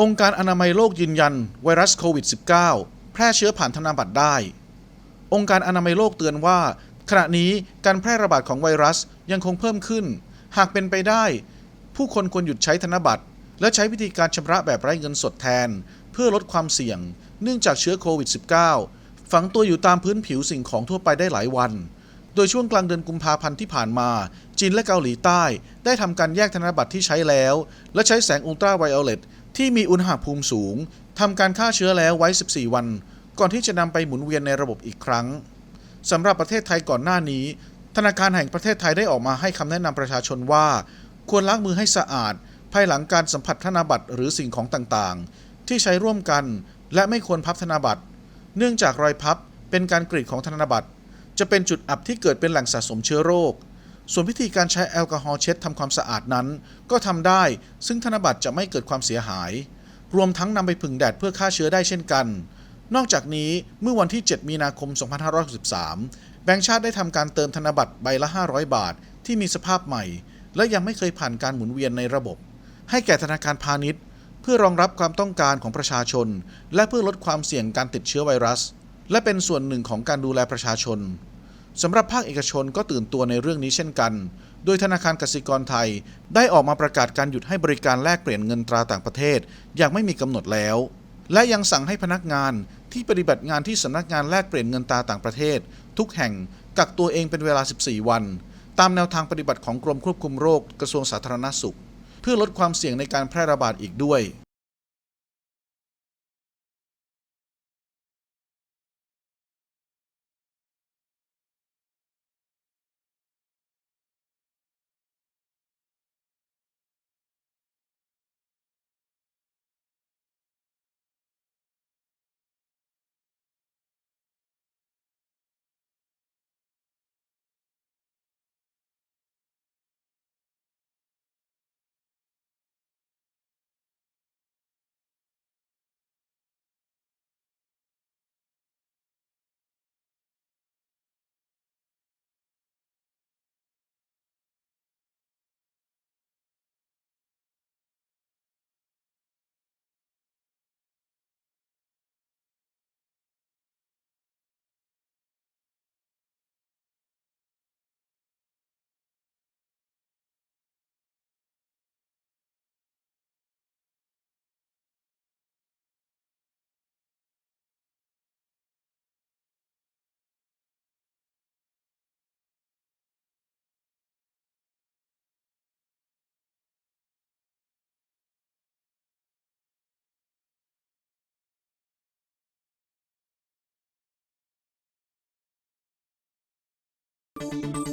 องค์การอนามัยโลกยืนยัน ไวรัสโควิด -19 แพร่เชื้อผ่านธนบัตรได้ องค์การอนามัยโลกเตือนว่า ขณะนี้การแพร่ระบาดของไวรัสยังคงเพิ่มขึ้น หากเป็นไปได้ ผู้คนควรหยุดใช้ธนบัตร และใช้วิธีการชำระแบบไร้เงินสดแทน เพื่อลดความเสี่ยง เนื่องจากเชื้อโควิด -19 ฝังตัวอยู่ตามพื้นผิวสิ่งของทั่วไปได้หลายวัน โดยช่วงกลางเดือนกุมภาพันธ์ที่ผ่านมา จีนและเกาหลีใต้ ได้ทำการแยกธนบัตรที่ใช้แล้ว และใช้แสงอุลตราไวโอเลต ที่มีอุณหภูมิสูงทำการฆ่าเชื้อแล้วไว้ 14 วัน ก่อนที่จะนำไปหมุนเวียนในระบบอีกครั้งสำหรับประเทศไทยก่อนหน้านี้ ธนาคารแห่งประเทศไทยได้ออกมาให้คำแนะนำประชาชนว่า ควรล้างมือให้สะอาด ภายหลังการสัมผัสธนบัตรหรือสิ่งของต่างๆ ที่ใช้ร่วมกัน และไม่ควรพับธนบัตร เนื่องจากรอยพับเป็นการกรีดของธนบัตร จะเป็นจุดอับที่เกิดเป็นแหล่งสะสมเชื้อโรค ส่วนวิธีการใช้แอลกอฮอล์เช็ดทำความสะอาดนั้น ก็ทำได้ ซึ่งธนบัตรจะไม่เกิดความเสียหาย รวมทั้งนำไปผึ่งแดดเพื่อฆ่าเชื้อได้เช่นกัน นอกจากนี้เมื่อวันที่ 7 มีนาคม 2563 แบงก์ชาติได้ทำการเติมธนบัตรใบละ 500 บาท ที่มีสภาพใหม่ และยังไม่เคยผ่านการหมุนเวียนในระบบ ให้แก่ธนาคารพาณิชย์ เพื่อรองรับความต้องการของประชาชน และเพื่อลดความเสี่ยงการติดเชื้อไวรัส และเป็นส่วนหนึ่งของการดูแลประชาชน สำหรับภาคเอกชนก็ตื่นตัวในเรื่องนี้เช่นกัน โดยธนาคารกสิกรไทย ได้ออกมาประกาศการหยุดให้บริการแลกเปลี่ยนเงินตราต่างประเทศ อย่างไม่มีกำหนดแล้ว และยังสั่งให้พนักงานที่ปฏิบัติงานที่สำนักงานแลกเปลี่ยนเงินตราต่างประเทศ ทุกแห่งกักตัวเองเป็นเวลา 14 วัน ตามแนวทางปฏิบัติของกรมควบคุมโรคกระทรวงสาธารณสุข เพื่อลดความเสี่ยงในการแพร่ระบาดอีกด้วย Música